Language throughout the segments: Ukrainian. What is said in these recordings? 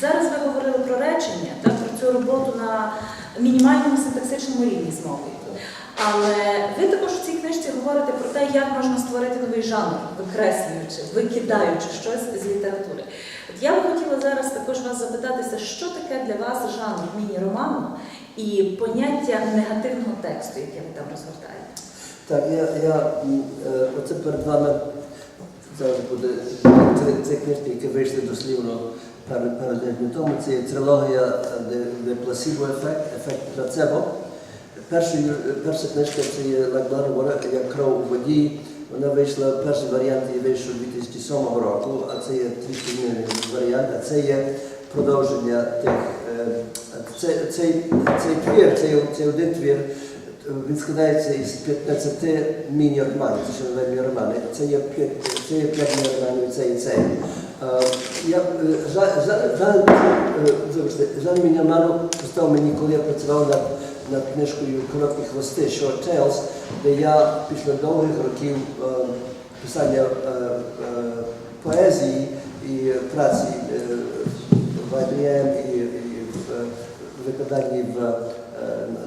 Зараз ви говорили про речення, так, про цю роботу на мінімальному синтаксичному рівні з мовою. Але ви також в цій книжці говорите про те, як можна створити новий жанр, викреслюючи, викидаючи щось з літератури. От я би хотіла зараз також вас запитатися, що таке для вас жанр міні-роману і поняття негативного тексту, яке ви там розгортаєте. Так, я, я е, оце перед вами зараз буде три, три книжки, які вийшли дослівно пару тому. Це є трилогія де, де пласібо ефект, ефект плацебо. Перша, перша книжка це є «Like Blood як кров у воді. Вона вийшла, перший варіант її вийшов 2007 року, а це є трішки варіант, а це є продовження тих. е, Це, цей, твір, цей, цей один твір, він складається із 15 міні-романів, це. Це є 5, це є 5 міні-романів, це і цей. Я, жаль, е, міні-роману постав мені, коли я працював над, над книжкою «Короткі хвости» Short Tales, де я після довгих років е, писання е, поезії і праці в IBM і, і в викладанні в,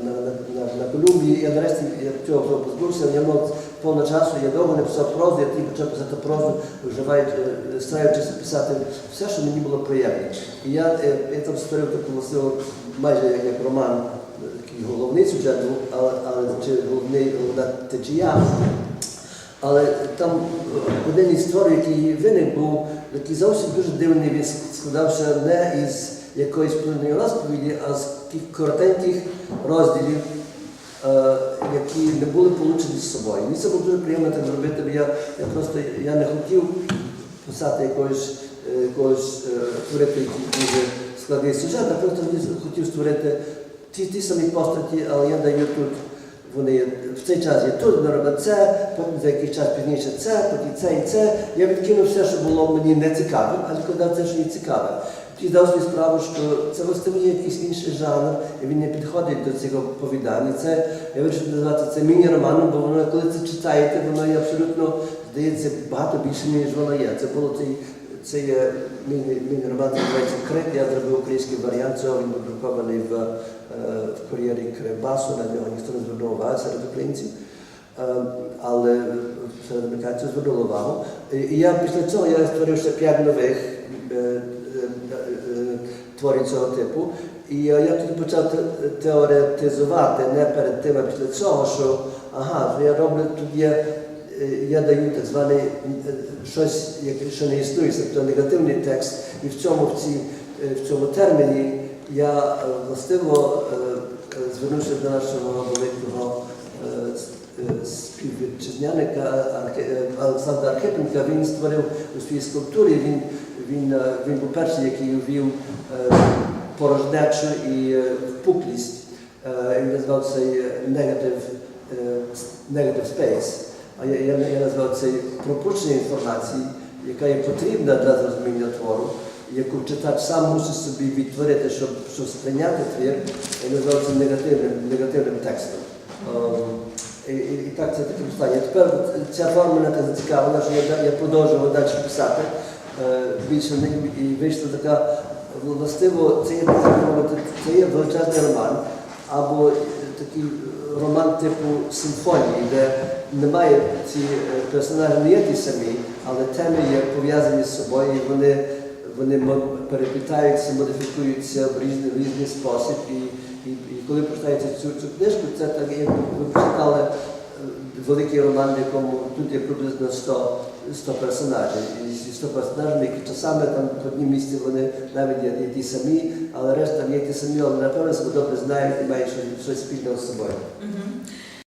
на, на, на, на Колумбії. Я нарешті я цього всього позбувся, я мав повно часу, я довго не писав прозу, я тільки почав писати прозу, вживаючи, е, стараючись писати все, що мені було приємно. І я, е, я там створив таку власне, майже як, як роман, е, такий головний сюжет, був, але, але чи головний головна течія. Але там один із творів, який виник, був такий зовсім дуже дивний, він складався не із якоїсь повної розповіді, а з тих коротеньких розділів, е, які не були получені з собою. Мені це було дуже приємно так зробити, бо я, я просто я не хотів писати якогось, е, якогось е, творити дуже складний сюжет, а просто хотів створити ті, ті самі постаті, але я даю тут. Вони в цей час є тут, ми робимо це, потім за якийсь час пізніше це, потім це і це. Я відкинув все, що було мені не цікавим, а відкладав те, що мені цікаве. Тоді дав собі справу, що це власне є якийсь інший жанр, і він не підходить до цього повідання. Це я вирішив назвати це міні-романом, бо воно, коли це читаєте, воно є абсолютно здається багато більше, ніж воно є. Це було цей. Це є міні-роман, це називається Крит. Я зробив український варіант цього, він був друкований в, е, в кур'єрі Кривбасу, на нього ніхто не звернув уваги серед українців. Е, Але серед американців звернули увагу. І я після цього я створив ще п'ять нових е, творів цього типу. І я тоді почав теоретизувати не перед тим, а після цього, що ага, я роблю тут є я даю так званий е, щось, ще не існує, тобто негативний текст, і в цьому в, цій, е, в цьому терміні я е, властиво е, е, звернувся до нашого великого е, е, співвітчизняника е, Олександра Архипенка. Він створив у своїй скульптурі, він, він, е, він був перший, який увів е, порожнечу і е, впуклість. Е, Він назвав цей negative, е, negative space. А я, я, я назвав це пропущення інформації, яка є потрібна для зрозуміння твору, яку читач сам мусить собі відтворити, щоб, щоб сприйняти твір. Я назвав це негативним, негативним текстом. Ем, і, і, і так це таке питання. Тепер ця форма мене так зацікавила, що я, я продовжував далі писати. Е, більше і вийшла така властиво, це є, це є величезний роман, або такий роман типу симфонії, де немає ці е, персонажі не є ті самі, але теми є пов'язані з собою, і вони, вони переплітаються, модифікуються в різний, в різний спосіб. І, і, і коли прочитаєте цю, цю книжку, це так, як ви прочитали е, великий роман, в якому тут є приблизно 100, 100 персонажів. І 100 персонажів, які часами там в одній місці вони навіть є, ті самі, але решта є ті самі, але напевно себе добре знають і мають щось, спільне з собою.